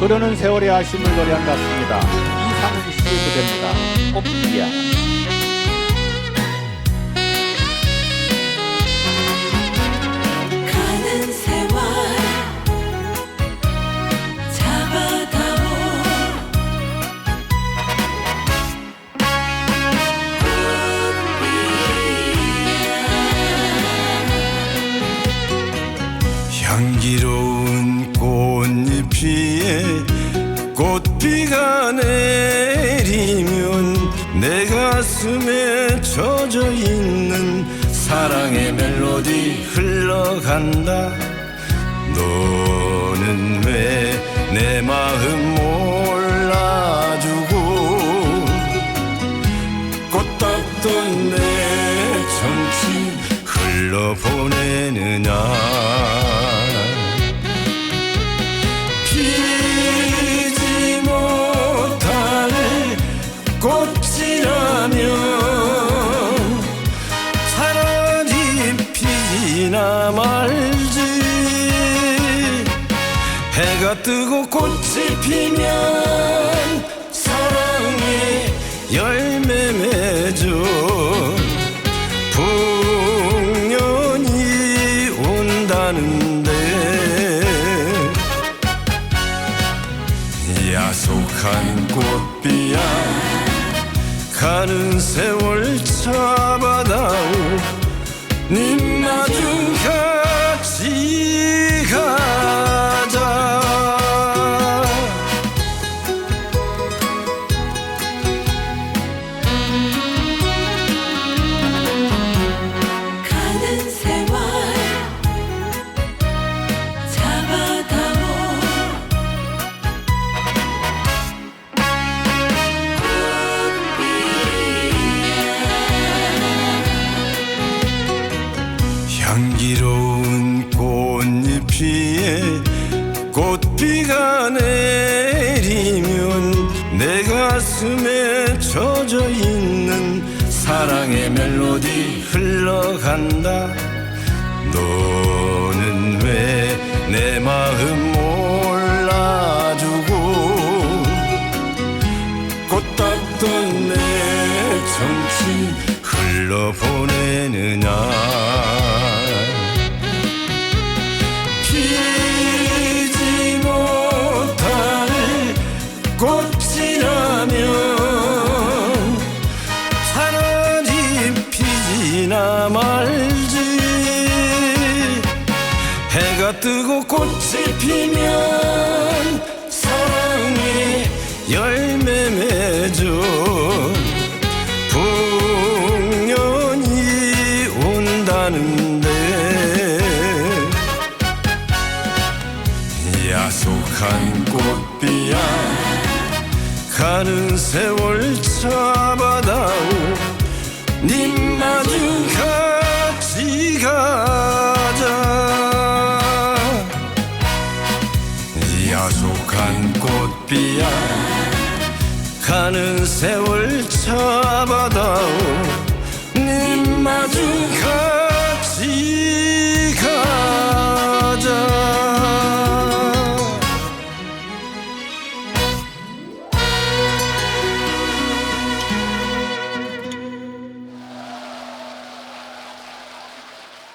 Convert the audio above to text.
흐르는 세월의 아쉬움을 노래한 가수입니다. 이상은 씨 그대입니다. 꽃비야. 가는 세월 잡아다오 향기로운 꽃 잎 위에 꽃비가 내리면 내 가슴에 젖어 있는 사랑의 멜로디 흘러간다. 너는 왜 내 마음 몰라주고 꽃답던 내 정치 흘러보내느냐 꽃이라면 차라리 피나 말지. 해가 뜨고 꽃이 피면 사랑의 열매 맺어 풍년이 온다는데 야속한 꽃비야 가는 세월 잡아다오 님 마중 같 꽃비가 내리면 내 가슴에 젖어 있는 사랑의 멜로디 흘러간다. 너는 왜 내 마음 몰라주고 꽃답던 내 정치 흘러보내느냐 해가 뜨고 꽃이 피면 사랑의 열매 맺어 풍년이 온다는데 야속한 꽃비야 가는 세월 잡아 비야 가는 세월 잡아다오 님 마주